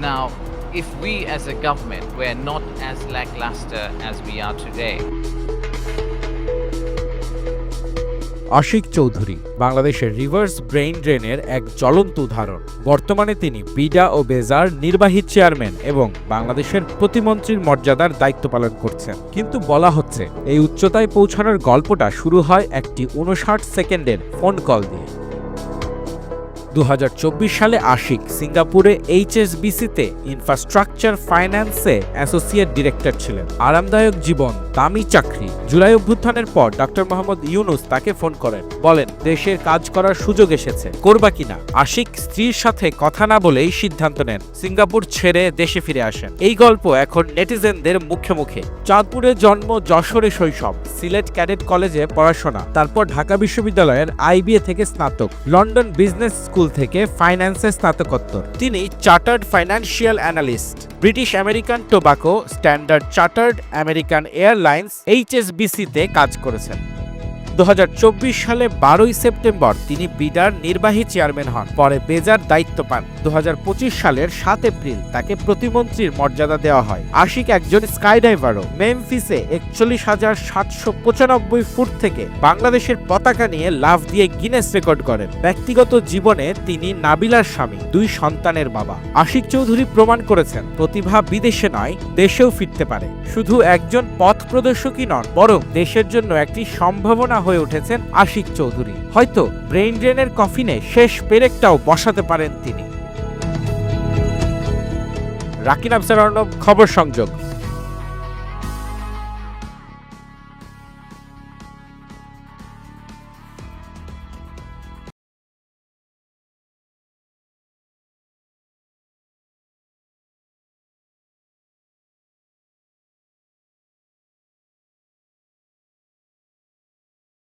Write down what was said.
Now, if we as a government were not as lackluster as we are today, Ashiq Chowdhury বাংলাদেশের reverse brain ড্রেনের এক জ্বলন্ত উদাহরণ। বর্তমানে তিনি বিডা ও বেজার নির্বাহী চেয়ারম্যান এবং বাংলাদেশের প্রতিমন্ত্রীর মর্যাদার দায়িত্ব পালন করছেন। কিন্তু বলা হচ্ছে এই উচ্চতায় পৌঁছানোর গল্পটা শুরু হয় একটি উনষাট সেকেন্ডের ফোন কল দিয়ে। দু হাজার চব্বিশ সালে আশিক সিঙ্গাপুরে এইচএসবিসিতে ইনফ্রাস্ট্রাকচার ফাইন্যান্সে অ্যাসোসিয়েট ডিরেক্টর ছিলেন। আরামদায়ক জীবন, দামি চাকরি। জুলাই অভ্যুত্থানের পর ডক্টর মোহাম্মদ ইউনুস তাকে ফোন করেন, বলেন, দেশের কাজ করার সুযোগ এসেছে, করবা কিনা? আশিক স্ত্রীর সাথে কথা না বলেই সিদ্ধান্ত নেন, সিঙ্গাপুর ছেড়ে দেশে ফিরে আসেন। এই গল্প এখন নেটিজেনদের মুখে মুখে। চাঁদপুরে জন্ম যশোরে শৈশব, সিলেট ক্যাডেট কলেজে পড়াশোনা, তারপর ঢাকা বিশ্ববিদ্যালয়ের আইবিএ থেকে স্নাতক, লন্ডন বিজনেস স্কুল থেকে ফাইন্যান্সে স্নাতকোত্তর। তিনি chartered financial analyst, British American Tobacco, Standard Chartered American Airlines, এইচএসবিসিতে কাজ করেছেন। দু হাজার চব্বিশ সালে বারোই সেপ্টেম্বর তিনি বিডার নির্বাহী চেয়ারম্যান হন, পরে বেজার দায়িত্ব পান। দু সালের সাত এপ্রিল তাকে প্রতিমন্ত্রীর মর্যাদা দেওয়া হয়। আশিক একজন স্কাইডাইভারও মেমফিসে একচল্লিশ হাজার সাতশো পঁচানব্বই ফুট থেকে বাংলাদেশের পতাকা নিয়ে লাফ দিয়ে গিনেস রেকর্ড করেন। ব্যক্তিগত জীবনে তিনি নাবিলার স্বামী, দুই সন্তানের বাবা। আশিক চৌধুরী প্রমাণ করেছেন, প্রতিভা বিদেশে নয়, দেশেও ফিরতে পারে। শুধু একজন পথ প্রদর্শকই নন, বরং দেশের জন্য একটি সম্ভাবনা হয়ে উঠেছেন আশিক চৌধুরী। হয়তো ব্রেইন ড্রেনের কফিনে শেষ পেরেকটাও বসাতে পারেন তিনি। রাকিন আফসার অর্ণব, খবর সংযোগ।